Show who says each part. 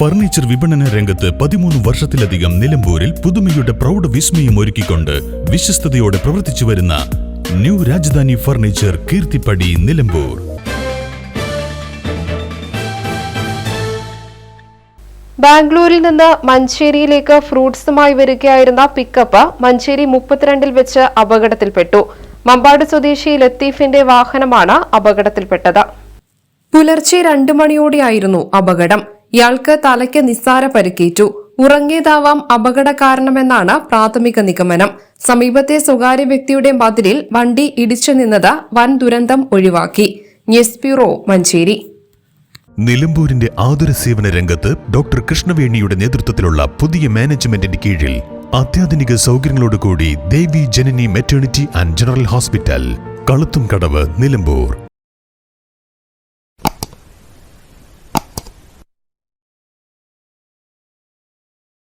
Speaker 1: Furniture വിപണന രംഗത്ത് പതിമൂന്ന് വർഷത്തിലധികം നിലമ്പൂരിൽ പുതുമയുടെ പ്രൗഢ വിസ്മയം ഒരുക്കിക്കൊണ്ട് വിശ്വസ്തയോടെ പ്രവർത്തിച്ചു വരുന്ന ന്യൂ രാജധാനി ഫർണിച്ചർ കീർത്തിപ്പടി നിലമ്പൂർ.
Speaker 2: ബാംഗ്ലൂരിൽ നിന്ന് മഞ്ചേരിയിലേക്ക് ഫ്രൂട്ട്സുമായി വരികയായിരുന്ന പിക്കപ്പ് മഞ്ചേരി മുപ്പത്തിരണ്ടിൽ വെച്ച് അപകടത്തിൽപ്പെട്ടു. മമ്പാട് സ്വദേശി ലത്തീഫിന്റെ വാഹനമാണ് അപകടത്തിൽപ്പെട്ടത്. പുലർച്ചെ രണ്ടു മണിയോടെയായിരുന്നു അപകടം. ഇയാൾക്ക് തലയ്ക്ക് നിസ്സാര പരിക്കേറ്റു. ഉറങ്ങിയതാവാം അപകട കാരണമെന്നാണ് പ്രാഥമിക നിഗമനം. സമീപത്തെ സ്വകാര്യ വ്യക്തിയുടെ മതിലിൽ വണ്ടി ഇടിച്ചു നിന്നത് വൻ ദുരന്തം ഒഴിവാക്കി. News bureau Manjeri.
Speaker 1: നിലമ്പൂരിന്റെ ആതുര സേവന രംഗത്ത് ഡോക്ടർ കൃഷ്ണവേണിയുടെ നേതൃത്വത്തിലുള്ള പുതിയ മാനേജ്മെന്റിന്റെ കീഴിൽ അത്യാധുനിക സൗകര്യങ്ങളോടുകൂടി Devi Janani maternity and general hospital കളുത്തും കടവ് നിലമ്പൂർ.